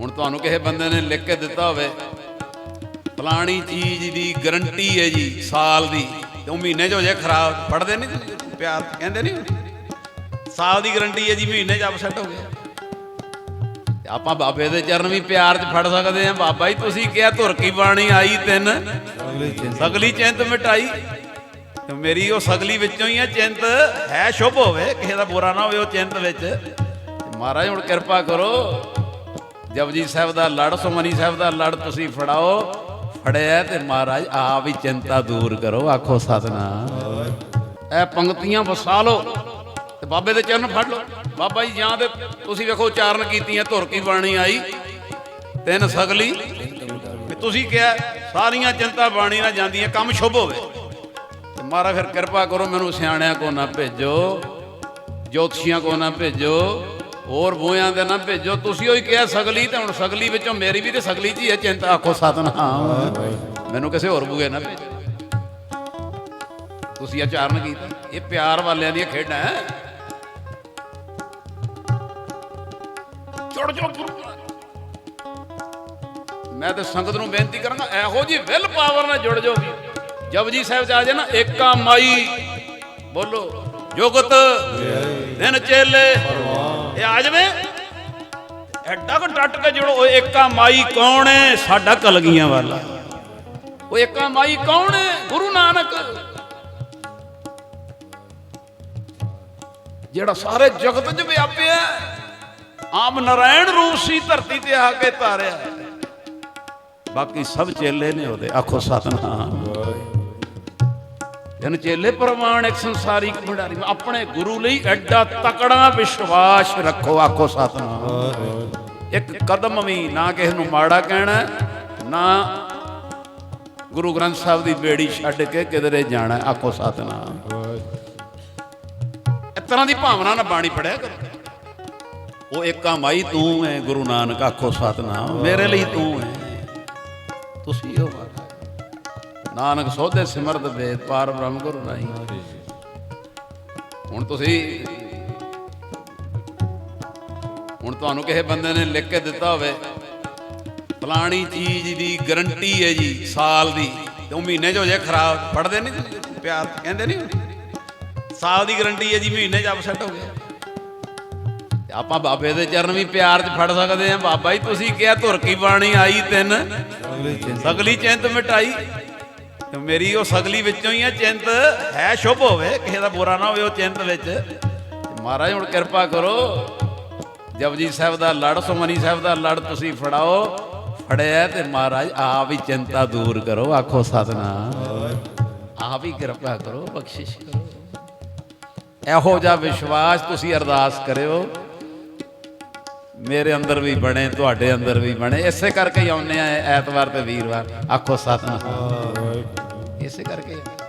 ਹੁਣ ਤੁਹਾਨੂੰ ਕਿਸੇ ਬੰਦੇ ਨੇ ਲਿਖ ਕੇ ਦਿੱਤਾ ਹੋਵੇ, ਫਲਾਣੀ ਚੀਜ਼ ਦੀ ਗਰੰਟੀ ਹੈ ਜੀ ਸਾਲ ਦੀ। ਤੇ ਉਹ ਮਹੀਨੇ 'ਚ ਹੋ ਜਾਏ ਖਰਾਬ? ਪੜਦੇ ਨਹੀਂ ਪਿਆਰ ਕਹਿੰਦੇ ਨਹੀਂ ਸਾਲ ਦੀ ਗਰੰਟੀ ਹੈ ਜੀ, ਮਹੀਨੇ 'ਚ ਅਪਸੈਟ ਹੋ ਗਿਆ ਆਪਾਂ ਬਾਬੇ ਦੇ ਚਰਨ ਵੀ ਪਿਆਰ 'ਚ ਫੜ ਸਕਦੇ ਆ ਬਾਬਾ ਜੀ, ਤੁਸੀਂ ਕਿਹਾ ਧੁਰ ਕੀ ਬਾਣੀ ਆਈ ਤਿੰਨ? ਸਗਲੀ ਚਿੰਤ ਮਿਟਾਈ। ਤੇ ਮੇਰੀ ਉਹ ਸਗਲੀ ਵਿੱਚੋਂ ਹੀ ਆ ਚਿੰਤ। ਹੈ ਸ਼ੁਭ ਹੋਵੇ, ਕਿਸੇ ਦਾ ਬੁਰਾ ਨਾ ਹੋਵੇ ਉਹ ਚਿੰਤ ਵਿੱਚ। ਮਹਾਰਾਜ, ਹੁਣ ਕਿਰਪਾ ਕਰੋ। ਜਪਜੀ ਸਾਹਿਬ ਦਾ ਲੜ, ਸੁਮਨੀ ਸਾਹਿਬ ਦਾ ਲੜ ਤੁਸੀਂ ਫੜਾਓ। ਫੜਿਆ ਤੇ ਮਹਾਰਾਜ, ਆਪ ਹੀ ਚਿੰਤਾ ਦੂਰ ਕਰੋ, ਆਖੋ ਸਤਨਾਮ। ਇਹ ਪੰਕਤੀਆਂ ਵਸਾ ਲਓ ਤੇ ਬਾਬੇ ਦੇ ਚਰਨ ਫੜ ਲਓ। ਬਾਬਾ ਜੀ, ਜਾਂ ਤੇ ਤੁਸੀਂ ਵੇਖੋ ਉਚਾਰਨ ਕੀਤੀਆਂ, ਧੁਰ ਕੀ ਬਾਣੀ ਆਈ। ਤਿੰਨ ਸਗਲੀ। ਤੁਸੀਂ ਕਿਹਾ, ਸਾਰੀਆਂ ਚਿੰਤਾ ਬਾਣੀ ਨਾਲ ਜਾਂਦੀਆਂ, ਕੰਮ ਸ਼ੁਭ ਹੋਵੇ। ਤੇ ਮਹਾਰਾਜ, ਫਿਰ ਕਿਰਪਾ ਕਰੋ ਮੈਨੂੰ ਸਿਆਣਿਆਂ ਕੋ ਨਾ ਭੇਜੋ, ਜੋਤਸ਼ੀਆਂ ਕੋ ਨਾ ਭੇਜੋ। ਹੋਰ ਬੋਇਆਂ ਦੇ ਨਾ ਭੇਜੋ, ਤੁਸੀਂ ਉਹੀ ਕਿਹਾ ਸਗਲੀ ਤੇ ਹੁਣ ਸਗਲੀ ਵਿੱਚੋਂ ਮੇਰੀ ਵੀ ਤੇ ਸਗਲੀ ਚ ਹੀ ਹੈ, ਚਿੰਤਾ ਆਖੋ ਸਤਨਾਮ। ਮੈਨੂੰ ਕਿਸੇ ਹੋਰ ਬੂਏ ਨਾ ਭੇਜੋ। ਤੁਸੀਂ ਆਚਾਰਨ ਕੀਤਾ। ਇਹ ਪਿਆਰ ਵਾਲਿਆਂ ਦੀਆਂ ਖੇਡਾਂ ਹੈ। ਚੜ ਚੜ ਮੈਂ ਤੇ ਸੰਗਤ ਨੂੰ ਬੇਨਤੀ ਕਰਾਂਗਾ, ਇਹੋ ਜੀ ਵਿਲ ਪਾਵਰ ਨਾਲ ਜੁੜ ਜਾਓ ਵੀ। ਜਪਜੀ ਸਾਹਿਬ ਚ ਆ ਜਾਏ ਨਾ, ਏਕਾ ਮਾਈ। ਬੋਲੋ, ਜੁਗਤ, ਦਿਨ ਚੇਲੇ ਇਹ ਆ ਜਾਵੇ। ਐਡਾ ਕੋ ਟੱਟ ਕੇ ਜੁੜੋ, ਓਏ ਏਕਾ ਮਾਈ ਕੌਣ ਹੈ ਸਾਡਾ ਕਲਗੀਆਂ ਵਾਲਾ। ਉਹ ਏਕਾ ਮਾਈ ਕੌਣ ਹੈ ਗੁਰੂ ਨਾਨਕ। ਜਿਹੜਾ ਸਾਰੇ ਜਗਤ 'ਚ ਵਿਆਪਿਆ ਆਮ ਨਰਾਇਣ ਰੂਪ ਸੀ ਧਰਤੀ ਤੇ ਆ ਕੇ ਧਾਰਿਆ ਬਾਕੀ ਸਭ ਚੇਲੇ ਨੇ ਉਹਦੇ। ਆਖੋ ਸਤਨਾਮ। ਜਨ ਚੇਲੇ ਪ੍ਰਮਾਣ ਸੰਸਾਰਿਕ ਭੰਡਾਰੀ। ਆਪਣੇ ਗੁਰੂ ਲਈ ਐਡਾ ਤਕੜਾ ਵਿਸ਼ਵਾਸ ਰੱਖੋ, ਆਖੋ ਸਤਨਾਮ। ਇੱਕ ਕਦਮ ਵੀ ਨਾ ਕਿਸੇ ਨੂੰ ਮਾੜਾ ਕਹਿਣਾ, ਨਾ ਗੁਰੂ ਗ੍ਰੰਥ ਸਾਹਿਬ ਦੀ ਬੇੜੀ ਛੱਡ ਕੇ ਕਿਧਰੇ ਜਾਣਾ, ਆਖੋ ਸਤਨਾਮ। ਇਸ ਤਰ੍ਹਾਂ ਦੀ ਭਾਵਨਾ ਨਾਲ ਬਾਣੀ ਪੜਿਆ ਕਰੋ। ਉਹ ਏਕਾ ਮਾਈ ਤੂੰ ਹੈ ਗੁਰੂ ਨਾਨਕ, ਆਖੋ ਸਤਨਾਮ। ਮੇਰੇ ਲਈ ਤੂੰ ਹੈ ਤੁਸੀਂ ਹੋ ਨਾਨਕ ਸੋਧੇ ਸਿਮਰਤ ਵੇਦ ਪਾਰ ਬ੍ਰਹਮ ਗੁਰੂ ਨਹੀਂ। ਹੁਣ ਤੁਸੀਂ ਹੁਣ ਤੁਹਾਨੂੰ ਕਿਸੇ ਬੰਦੇ ਨੇ ਲਿਖ ਕੇ ਦਿੱਤਾ ਹੋਵੇ, ਫਲਾਣੀ ਚੀਜ਼ ਦੀ ਗਰੰਟੀ ਹੈ ਜੀ ਸਾਲ ਦੀ। ਤੇ ਉਹ ਮਹੀਨੇ 'ਚ ਹੋ ਜਾਏ ਖਰਾਬ? ਪੜਦੇ ਨਹੀਂ ਤੁਸੀਂ? ਪਿਆਰ ਕਹਿੰਦੇ ਨਹੀਂ ਸਾਲ ਦੀ ਗਰੰਟੀ ਹੈ ਜੀ, ਮਹੀਨੇ 'ਚ ਅਪਸੈਟ ਹੋ ਗਿਆ ਆਪਾਂ ਬਾਬੇ ਦੇ ਚਰਨ ਵੀ ਪਿਆਰ 'ਚ ਫੜ ਸਕਦੇ ਆ ਬਾਬਾ ਜੀ, ਤੁਸੀਂ ਕਿਹਾ ਧੁਰ ਕੀ ਬਾਣੀ ਆਈ ਤਿੰਨ? ਸਗਲੀ ਚਿੰਤ ਮਿਟਾਈ। ਤੇ ਮੇਰੀ ਉਹ ਸਗਲੀ ਵਿੱਚੋਂ ਹੀ ਹੈ ਚਿੰਤ। ਹੈ ਸ਼ੁਭ ਹੋਵੇ, ਕਿਸੇ ਦਾ ਬੁਰਾ ਨਾ ਹੋਵੇ ਉਹ ਚਿੰਤ ਵਿੱਚ। ਮਹਾਰਾਜ ਹੁਣ ਕਿਰਪਾ ਕਰੋ, ਜਪਜੀ ਸਾਹਿਬ ਦਾ ਲੜ, ਸੁਮਨੀ ਸਾਹਿਬ ਦਾ ਲੜ ਤੁਸੀਂ ਫੜਾਓ। ਫੜਿਆ ਤੇ ਮਹਾਰਾਜ, ਆਪ ਹੀ ਚਿੰਤਾ ਦੂਰ ਕਰੋ, ਆਖੋ ਸਤਨਾਮ। ਆਪ ਹੀ ਕਿਰਪਾ ਕਰੋ, ਬਖਸ਼ਿਸ਼ ਕਰੋ। ਇਹੋ ਜਿਹਾ ਵਿਸ਼ਵਾਸ ਤੁਸੀਂ ਅਰਦਾਸ ਕਰਿਓ। ਮੇਰੇ ਅੰਦਰ ਵੀ ਬਣੇ, ਤੁਹਾਡੇ ਅੰਦਰ ਵੀ ਬਣੇ। ਇਸੇ ਕਰਕੇ ਹੀ ਆਉਂਦੇ ਆ ਐਤਵਾਰ ਤੇ ਵੀਰਵਾਰ। ਆਖੋ ਸਤਨਾਮ। ਇਸੇ ਕਰਕੇ।